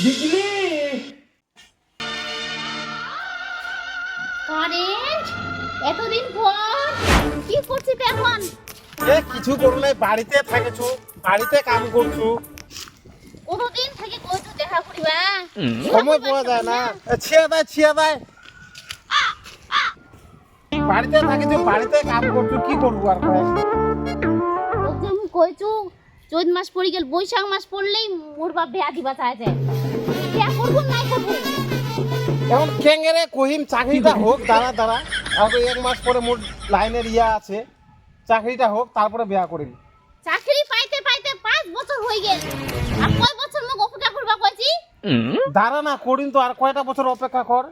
বিজলি current এতদিন পর। কি করছিস এখন? এ কিছু করু নাই বাড়িতে থাকেছু বাড়িতে কাম করছু। কতদিন থেকে কইছু দেখা করিবা সময় পাওয়া যায় না। এ, ছিয়া দেয় ছিয়া দেয়। বাড়িতে থাকেছু বাড়িতে কাম করছু কি করব আর কইছু? চৈত মাস পড়ে গেল বৈশাখ মাস পড়লেই মোর বাপ বেয়া দিবা চাইছে বিয়া করব নাই করব এখন কেঙ্গেরে কহিম চাকরিটা হোক দাঁড়া দাঁড়া। আর এক মাস পরে মোর লাইনের ইয়া আছে। চাকরিটা হোক তারপরে বিয়া করিম। চাকরি পাইতে পাইতে পাঁচ বছর হয়ে গেল। আর কয় বছর মোক অপেক্ষা করবা কইছি? দাঁড়া না করিম তো আর কয়টা বছর অপেক্ষা কর।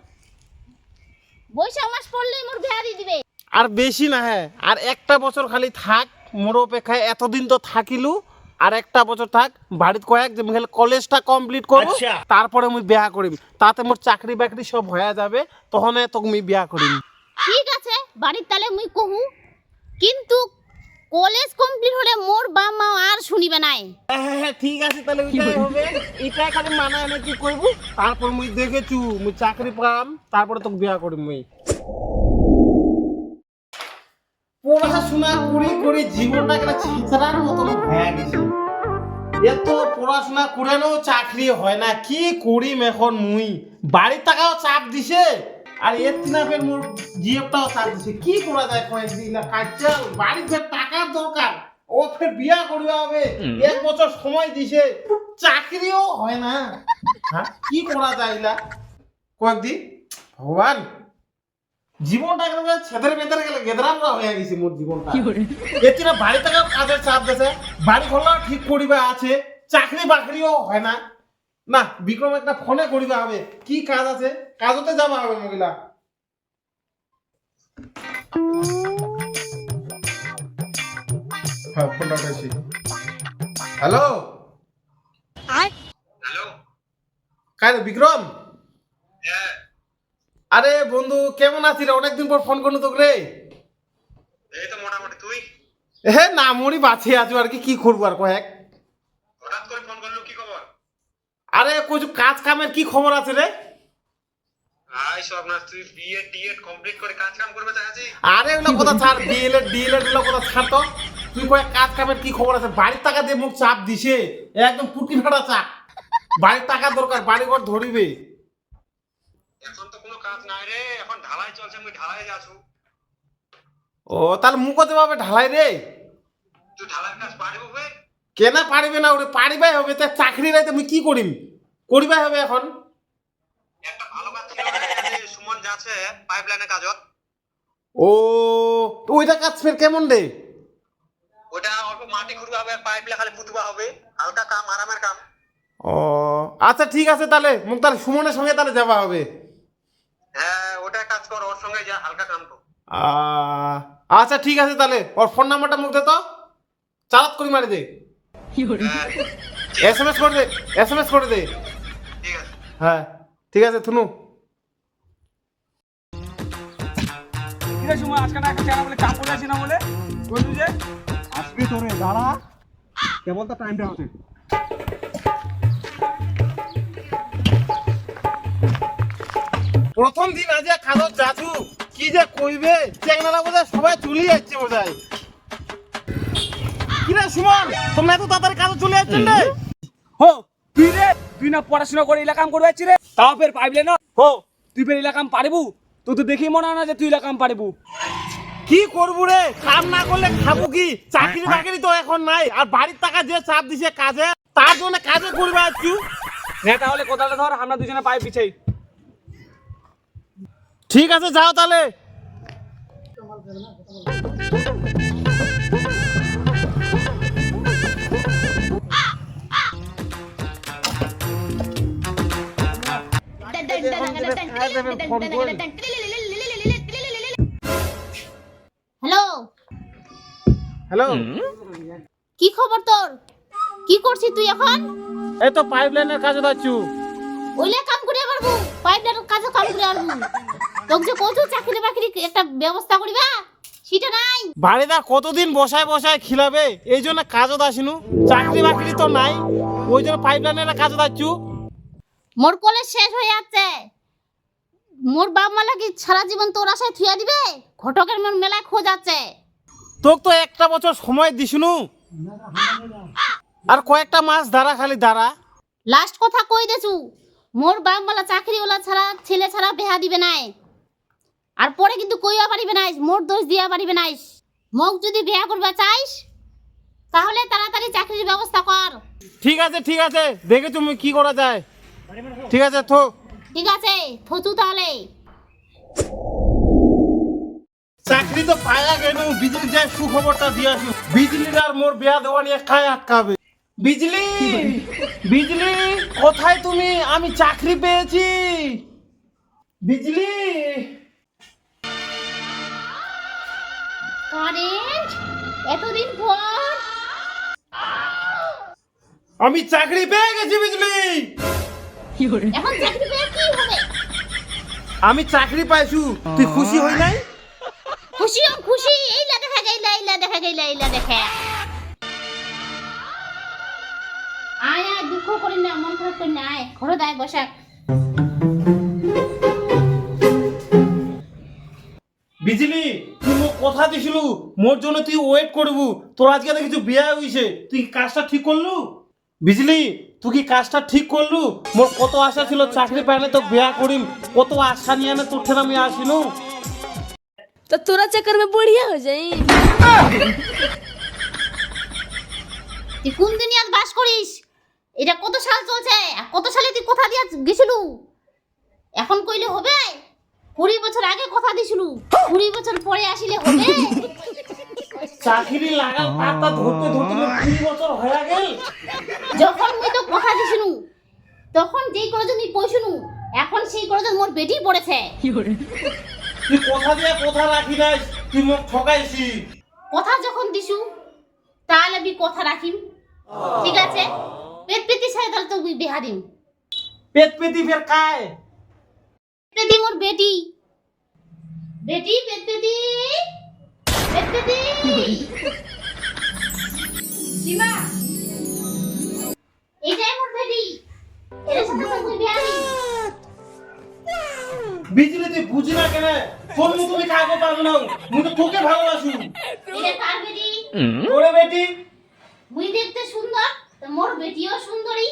বৈশাখ মাস পড়লেই মোর বেয়া দিয়ে দিবে। আর বেশি না হ্যাঁ আর একটা বছর খালি থাক মোর অপেক্ষায় এতদিন তো থাকিলু। আর একটা বছর থাক বাড়িতে কয়েক যে খালি কলেজটা কমপ্লিট করব তারপরে মুই বিয়া করিম। তাতে মোর চাকরি বাকরি সব হয়ে যাবে তখন তোকে মুই বিয়া করিম। ঠিক আছে বাড়ির তালে মুই কহু কিন্তু কলেজ কমপ্লিট হলে মোর বাপ মা আর শুনিবে নাই। হ্যাঁ হ্যাঁ ঠিক আছে তাহলে ওইটাই হবে। এটাই খালি মানা আমি কি করব? তারপর মুই দেখেছু মুই চাকরি পাম তারপরে তোকে বিয়া করিম মুই। পড়াশোনা করি করে জীবনটা একটা ছিঁচড়ার মতন হয়ে গেছে এত পড়াশোনা করেও চাকরি হয় না কি করিম এখন মুই? বাড়ির টাকাও চাপ দিছে আর এর তিনাপের মোর জিএফটাও চাপ দিছে কি করা যায় কয়েকদিন না কাজ চাল বাড়ির যে টাকার দরকার ও ফের বিয়া করবে হবে এক বছর সময় দিছে চাকরিও হয় না। হ্যাঁ কি করা যায় না কয়েকদিন ভগবান। জীবনটা একেবারে ছেদের বেদের গেলে গেদরামরা হয়ে গেছে মোর জীবনটা। এতিরা বাড়ি থেকে কাজের চাপ দিছে বাড়ি ঘর ঠিক করিবা আছে চাকরি বাকরিও হয় না। না বিক্রম একটা ফোনে করিবা হবে। কি কাজ আছে? কাজতে যাবা হবে মহিলা। হ্যাঁ ফোনটা উঠাইছি হ্যালো? হ্যালো। কারে বিক্রম? হ্যাঁ। আরে বন্ধু কেমন আছিস রে? অনেকদিন পর ফোন করল তোকে রে। এই তো মোটামুটি তুই? হে না মরি বাঁচিয়ে আছো আর কি কি করব আর কয়েক? হঠাৎ করে ফোন করল কি খবর? আরে কিছু কাজ কামের কি খবর আছে রে? আই সব না তুই বিএড টিএড কমপ্লিট করে কাজ কাম করবে চাচ্ছি আরে ওগুলো কথা ছাড় ডিএলএড ডিএলএডগুলো কথা ছাড় তো। তুই কয়েক কাজ কামের কি খবর আছে? বাড়ির টাকা দিয়ে মুখ চাপ দিছে। একদম পুটি ফাটা চাপ। বাড়ির টাকা দরকার বাড়ি ঘর ধরিবে। কাজ নাই রে এখন ঢালাই চলছে আমি ঢালাই যাচ্ছু। ও তাহলে পারবে ঢালাই রে? তুই ঢালাই কাজ পারব বে? কেনা পারিবে না ওরে পারিবাই হবে তা চাকরি রাইতে আমি কি করিম? করিবাই হবে এখন। একটা ভালো কাজ ছিল সুমন যাচ্ছে পাইপলাইনের কাজত। ও তো ওইটা কাজ ফের কেমন রে? ওটা অল্প মাটি খুঁড়বে হবে আর পাইপলে খালি পুতবা হবে হালকা কাম আরামের কাম। ও আচ্ছা ঠিক আছে তাহলে মুখ তাহলে সুমনের সঙ্গে তাহলে যাওয়া হবে। হ্যাঁ ওটা কাজ কর ওর সঙ্গে যা হালকা কাম কর। আচ্ছা ঠিক আছে তাহলে। ওর ফোন নাম্বারটা মুখ দে তো। চালাত করি মারি দে। হ্যাঁ। এস এম এস করে দে এস এম এস করে দে। ঠিক আছে। হ্যাঁ ঠিক আছে থুনু। সময় আজকে না একটা বলে কাম করে আসি না বলে? বলছি যে? আসবি তোরে দাঁড়া। কেবল তো টাইমটা আছে। প্রথম দিন আজ কাগজ যাচু কি যে কইবে? চেংনারা বোধহয় সবাই চলে যাচ্ছে বোধহয়। কিরে সুমন তোমরা এত তাড়াতাড়ি কাগজ চলে যাচ্ছেন রে? হো তুই রে? তুই না পড়াশোনা করে এলাকাম করবে রে? তাও ফের পাইবলে না? হো তুই ফের এলাকাম পারিবু? তুই তো দেখি মনে হয় না যে তুই এলাকাম পারিবু। কি করব রে? কাম না করলে খাব কি? চাকরি বাকরি তো এখন নাই আর বাড়ির টাকা যে চাপ দিছে কাজে তার জন্য কাজে করবে আজকে হ্যাঁ তাহলে কোথাটা ধর আমরা দুজনে পাই পিছাই। ঠিক আছে যাও তাহলে। হ্যালো। হ্যালো। কি খবর তোর? কি করছিস তুই এখন? এই তো পাইপ লাইনের কাজে যাচ্ছু ওইলে কাম করে পারব পাইপলাইনের কাজে কাম করে পারব তোকে যে কত চাকরি বাকরি একটা ব্যবস্থা করিবা সেটা নাই। বাড়িটা কতদিন বসায় বসায় খিলাবে? এই জন্য কাজও আসিনু চাকরি বাকরি তো নাই। ওই জন্য পাইপ লাইনের কাজে যাচ্ছু মোর কলেজ শেষ হয়ে যাচ্ছে। মোর বাপ মালা কি সারা জীবন তোর আশায় থুয়া দিবে? ঘটকের মোর মেলায় খোঁজ আছে। তোকে তো একটা বছর সময় দিছুনু আর কয়েকটা মাস দাঁড়া খালি দাঁড়া। লাস্ট কথা কই দেছু? মোর বাপ মালা চাকরিওয়ালা ছাড়া ছেলে ছাড়া বেহা দিবে নাই। আর পরে কিন্তু কইয়া পারিবে নাইস মোর দোষ দিয়া পারিবে নাইস মোক যদি বিয়া করবা চাইস তাহলে তাড়াতাড়ি চাকরির ব্যবস্থা কর। ঠিক আছে ঠিক আছে দেখে তুমি কি করা যায়। ঠিক আছে তো ঠিক আছে থচু তাহলে। চাকরি তো পায়া গেল বিজলি যায় সুখবরটা দিয়ে আসু বিজলির আর মোর বিয়া দেওয়া নিয়ে খায় আটকাবে? বিজলি বিজলি কোথায় তুমি? আমি চাকরি পেয়েছি। বিজলি কারেন্ট এতদিন পর। আমি চাকরি পেয়ে গেছি বিজলি এখন চাকরি পেয়ে কি হবে? আমি চাকরি পাইছু তুই খুশি হই নাই? খুশি হম খুশি। এই এইলা দেখা গেইলা এইলা দেখা গেইলা এইলা দেখা। আয় আয় দুঃখ করি না মন খারাপ করি না আয় ঘরে দায় বসাক বিজলি তুই মোক কথা দিছিলু মোর জন্য তুই ওয়েট করবু। তোর আজকে তো কিছু বিয়া হইছে তুই কি কাজটা ঠিক করলু? বিজলি তুই কি কাজটা ঠিক করলু? মোর কত আশা ছিল চাকরি পাইলে তো বিয়া করিম কত আশা নিয়ে আমি তোর ঠেন আমি আসিনু। তো তোরা চাকর মে বড়িয়া হয়ে যাই। তুই কোন দুনিয়াত বাস করিস? এটা কত সাল চলছে? কত সালে তুই কোথা দিয়া গেছিলু? এখন কইলে হবে? কুড়ি বছর আগে কথা দিছিলু। কুড়ি বছর পরে আসিলে হবে? চাকরি লাগাল পাতা ধরতে ধরতে কুড়ি বছর হয়ে গেল। যখন মুই তো কথা দিছিলু তখন যেই করে তুমি পয়সুনু এখন সেই করে মোর বেটি পড়েছে। তুই কথা দিয়ে কথা রাখি নাই তুই মোক ঠকাইছি। কথা যখন দিছু তাহলে আমি কথা রাখিম। ঠিক আছে? পেট পেতি সাথে তাহলে তো মুই বিহা দিম পেট পেতি ফের কায়? পেতি মোর বেটি। বেটি পেতি পেট পেতি এইটাই মোর বেটি। এর সাথে বিজলি তুই বুঝি না কেন তোর মতো তুমি কাগো পারব না মুই তো তোকে ভালোবাসু। এটা কার বেটি? তোরে বেটি। মুই দেখতে সুন্দর তো মোর বেটিও সুন্দরী।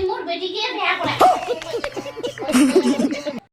মোর বেটিকে বিয়া করে